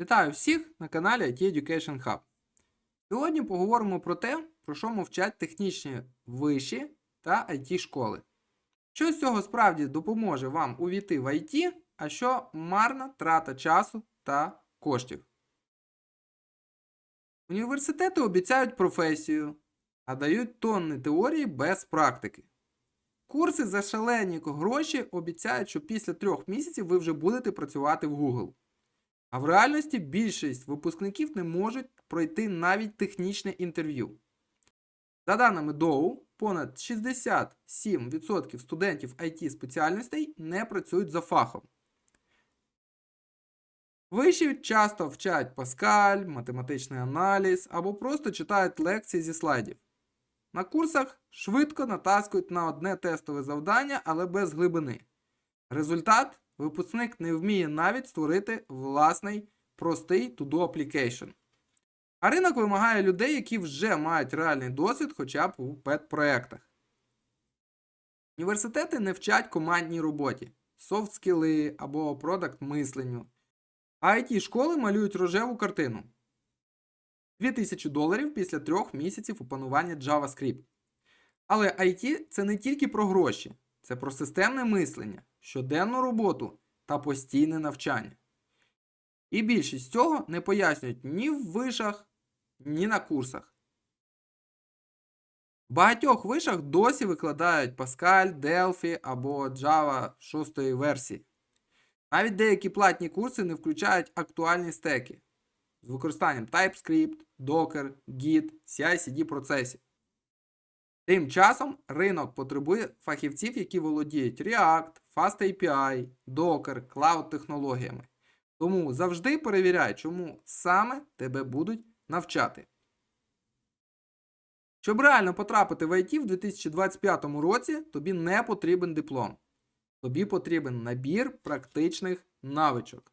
Вітаю всіх на каналі IT Education Hub. Сьогодні поговоримо про те, про що мовчать технічні виші та IT школи. Що з цього справді допоможе вам увійти в IT, а що марна трата часу та коштів. Університети обіцяють професію, а дають тонни теорії без практики. Курси за шалені гроші обіцяють, що після трьох місяців ви вже будете працювати в Google. А в реальності більшість випускників не можуть пройти навіть технічне інтерв'ю. За даними Доу, понад 67% студентів IT спеціальностей не працюють за фахом. Виші часто вчать Паскаль, математичний аналіз або просто читають лекції зі слайдів. На курсах швидко натаскують на одне тестове завдання, але без глибини. Результат випускник не вміє навіть створити власний простий to-do application. А ринок вимагає людей, які вже мають реальний досвід хоча б у педпроектах. Університети не вчать командній роботі, софт скіли або продакт мисленню. А it школи малюють рожеву картину. 2000 доларів після трьох місяців опанування JavaScript. Але IT це не тільки про гроші, це про системне мислення, щоденну роботу та постійне навчання. І більшість цього не пояснюють ні в вишах, ні на курсах. В багатьох вишах досі викладають Pascal, Delphi або Java 6 версії. Навіть деякі платні курси не включають актуальні стеки з використанням TypeScript, Docker, Git, CI-CD процесів. Тим часом ринок потребує фахівців, які володіють React, FastAPI, Docker, Cloud технологіями. Тому завжди перевіряй, чому саме тебе будуть навчати. Щоб реально потрапити в IT в 2025 році, тобі не потрібен диплом. Тобі потрібен набір практичних навичок,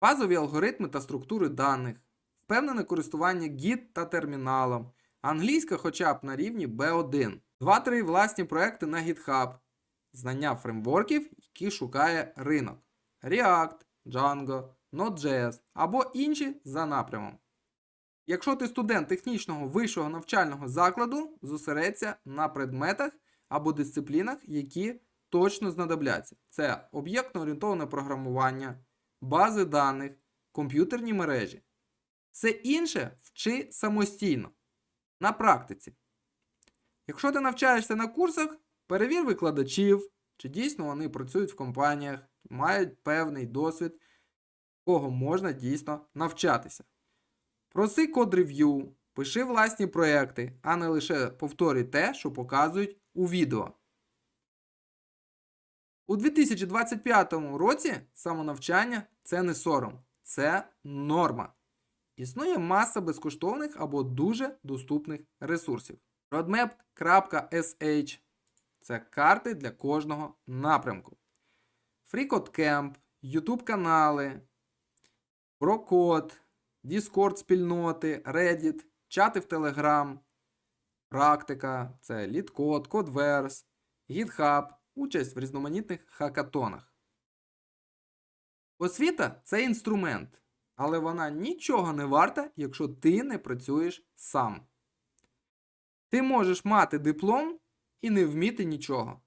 базові алгоритми та структури даних, впевнене користування Git та терміналом, англійська хоча б на рівні B1, 2-3 власні проекти на GitHub, знання фреймворків, які шукає ринок, React, Django, Node.js або інші за напрямом. Якщо ти студент технічного вищого навчального закладу, зосередься на предметах або дисциплінах, які точно знадобляться. Це об'єктно орієнтоване програмування, бази даних, комп'ютерні мережі. Все інше вчи самостійно, на практиці. Якщо ти навчаєшся на курсах, перевір викладачів, чи дійсно вони працюють в компаніях, мають певний досвід, кого можна дійсно навчатися. Проси код рев'ю, пиши власні проекти, а не лише повторюй те, що показують у відео. У 2025 році самонавчання це не сором, це норма. Існує маса безкоштовних або дуже доступних ресурсів. Roadmap.sh це карти для кожного напрямку. FreeCodeCamp, YouTube канали, ProCode, Discord спільноти, Reddit, чати в Telegram, практика, це LeetCode, Codeverse, GitHub, участь в різноманітних хакатонах. Освіта це інструмент, але вона нічого не варта, якщо ти не працюєш сам. Ти можеш мати диплом і не вміти нічого.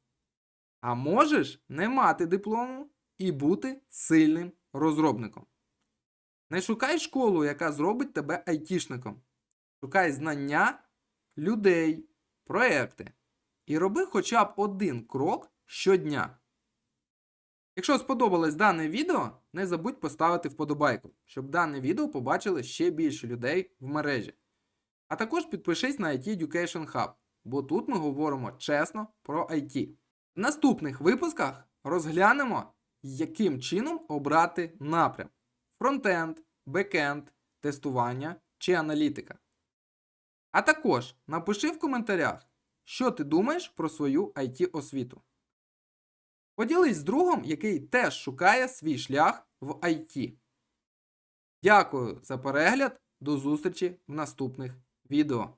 А можеш не мати диплому і бути сильним розробником. Не шукай школу, яка зробить тебе айтішником. Шукай знання, людей, проекти. І роби хоча б один крок щодня. Якщо сподобалось дане відео, не забудь поставити вподобайку, щоб дане відео побачили ще більше людей в мережі. А також підпишись на IT Education Hub, бо тут ми говоримо чесно про IT. В наступних випусках розглянемо, яким чином обрати напрям: фронтенд, бекенд, тестування чи аналітика. А також напиши в коментарях, що ти думаєш про свою IT освіту. Поділись з другом, який теж шукає свій шлях в IT. Дякую за перегляд. До зустрічі в наступних відео.